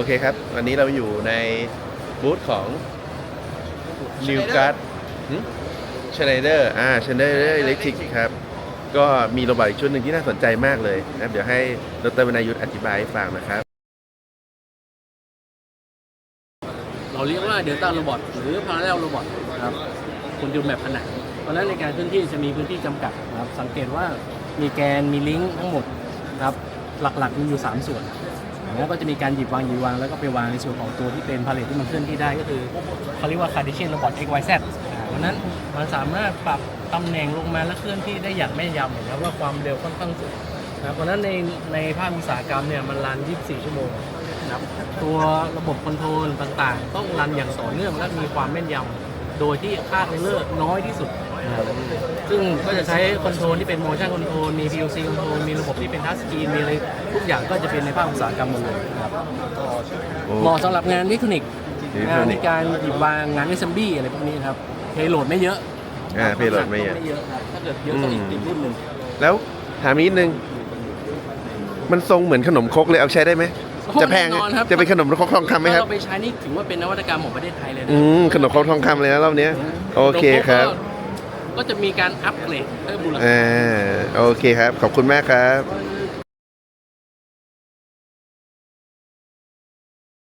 อเคครับ วันนี้เราอยู่ในบูธของ New g u a r d ชไนเดอร์อ่าชไนเดอร์อิเล็กทริกครับ ก็มีโรบอทอีกชุดหนึ่งที่น่าสนใจมากเลยนะครับเดี๋ยวให้ดรวนายุทธอธิบายให้ฟังนะครับ เราเรียกว่า Delta Robot หรือ Parallel Robot นะครับคุณดูแบบผนังเพราะฉะนั้นในการเคลื่อนที่จะมีพื้นที่จำกัดนะครับ สังเกตว่ามีแกนมีลิงก์ทั้งหมดนะครับ หลักๆมีอยู่ 3 ส่วน แล้วก็จะมีการหยิบวางหยิบวางแล้วก็ไปวางในส่วนของตัวที่เป็นพาเลทที่มันเคลื่อนที่ได้ก็คือเขาเรียกว่า Cartesian Robot XYZ เพราะนั้นมันสามารถปรับตำแหน่งลงมาและเคลื่อนที่ได้อย่างแม่นยำเห็นไหมว่าความเร็วค่อนข้างสูงนะเพราะนั้นในในภาคอุตสาหกรรมเนี่ยมันรัน 24 ชั่วโมงนะครับตัวระบบคอนโทรลต่างๆ ต้องรันอย่างต่อเนื่องและมีความแม่นยำโดยที่ค่าเลิกน้อยที่สุด ซึ่งก็จะใช้คอนโทรลที่เป็น motion control มี PLC control มีระบบที่เป็นทัชสกรีนมีอะไรทุกอย่างก็จะเป็นในภาคอุตสาหกรรมหมดเลยนะครับโอ้เหมาะสำหรับงานอิเล็กทรอนิกส์อิเล็กทงารอนนิในกส์การหยิบวางงาน assembly อะไรพวกนี้ครับเพโหลดไม่เยอะอ่า payload ไม่เยอะไม่เยอะครับถ้าเกิดเยอะก็อีกอืมอีกรุ่นหนึ่งแล้วถามนิดนึงมันทรงเหมือนขนมครกเลยเอาใช้ได้ไหมจะแพงไหมแน่นอนครับจะเป็นขนมครกทองคำไหมครับถ้าเราไปใช้นี่ถือว่าเป็นนวัตกรรมของประเทศไทยเลยนะอืมขนมครกทองคำเลยนะรอบเนี้ยโอเคครับ ก็จะมีการอัปเกรดเพิ่มมูลค่า อ่าโอเคครับ ขอบคุณมากครับ